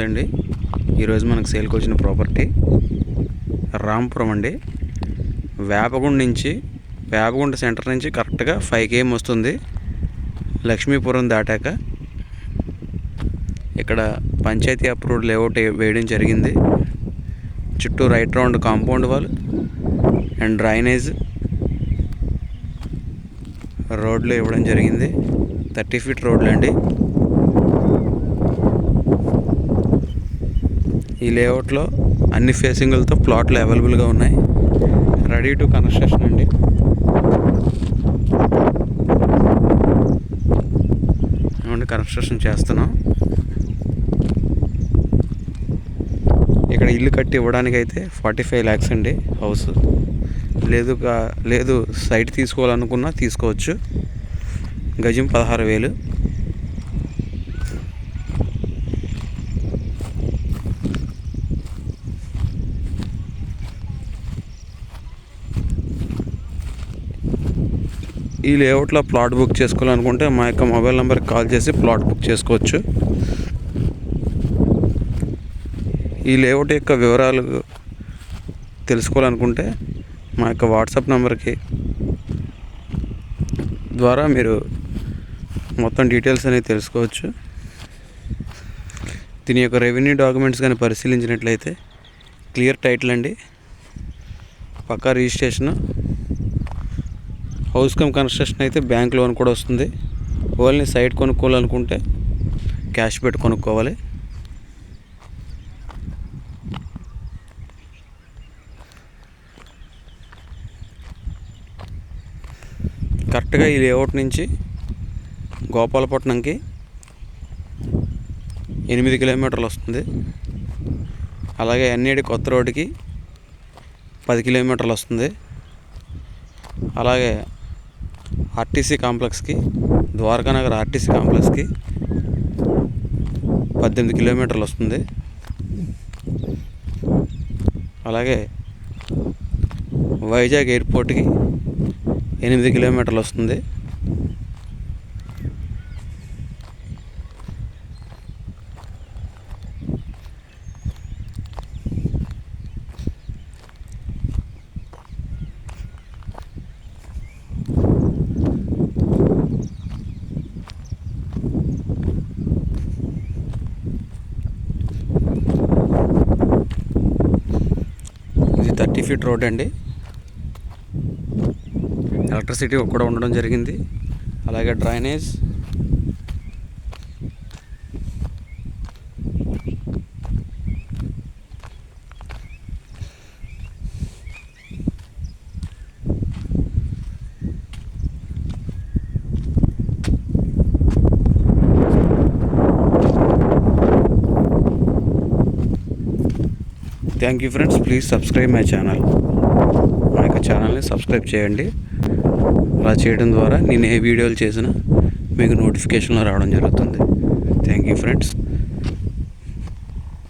అండి. ఈరోజు మనకు సేల్కి వచ్చిన ప్రాపర్టీ రాంపురం అండి. వేపగుండ నుంచి వేపగుండ సెంటర్ నుంచి కరెక్ట్గా ఫైవ్ కేఎం వస్తుంది. లక్ష్మీపురం దాటాక ఇక్కడ పంచాయతీ అప్రూవ్డ్ లేఅవుట్ వేయడం జరిగింది. చుట్టూ right round compound wall and drainage రోడ్లు ఇవ్వడం జరిగింది. థర్టీ ఫీట్ రోడ్లు అండి. ఈ లేఅవుట్లో అన్ని ఫేసింగులతో ప్లాట్లు అవైలబుల్గా ఉన్నాయి. రెడీ టు కన్స్ట్రక్షన్ అండి. ఏమంటే కన్స్ట్రక్షన్ చేస్తున్నాం. ఇక్కడ ఇల్లు కట్టి ఇవ్వడానికి అయితే ఫార్టీ ఫైవ్ ల్యాక్స్ అండి హౌస్ లేదు లేదు సైట్ తీసుకోవాలనుకున్నా తీసుకోవచ్చు. గజం పదహారు వేలు. ఈ లేఅవుట్లో ప్లాట్ బుక్ చేసుకోవాలనుకుంటే మా యొక్క మొబైల్ నెంబర్కి కాల్ చేసి ప్లాట్ బుక్ చేసుకోవచ్చు. ఈ లేఅవుట్ యొక్క వివరాలు తెలుసుకోవాలనుకుంటే మా యొక్క వాట్సాప్ నెంబర్కి ద్వారా మీరు మొత్తం డీటెయిల్స్ అనేవి తెలుసుకోవచ్చు. దీని యొక్క రెవెన్యూ డాక్యుమెంట్స్ కానీ పరిశీలించినట్లయితే క్లియర్ టైటిల్ అండి. Pucca registration house cum construction అయితే బ్యాంక్ లోన్ కూడా వస్తుంది. ఓన్లీ సైట్ కొనుక్కోవాలనుకుంటే క్యాష్ పెట్టి కొనుక్కోవాలి. కరెక్ట్గా ఈ లేఅవుట్ నుంచి గోపాలపట్నంకి ఎనిమిది కిలోమీటర్లు వస్తుంది. అలాగే ఎన్ఏడి కొత్త రోడ్డుకి పది కిలోమీటర్లు వస్తుంది. అలాగే ఆర్టీసీ కాంప్లెక్స్కి ద్వారకానగర్ ఆర్టీసీ కాంప్లెక్స్కి పద్దెనిమిది కిలోమీటర్లు వస్తుంది. అలాగే వైజాగ్ ఎయిర్పోర్ట్కి ఎనిమిది కిలోమీటర్లు వస్తుంది. థర్టీ ఫీట్ రోడ్ అండి. ఎలక్ట్రిసిటీ కూడా ఉండడం జరిగింది. అలాగే drainage thank you friends please subscribe my channel మా యొక్క ఛానల్ని సబ్స్క్రైబ్ చేయండి. అలా చేయడం ద్వారా నేను ఏ వీడియోలు చేసినా మీకు నోటిఫికేషన్లో రావడం జరుగుతుంది. Thank you friends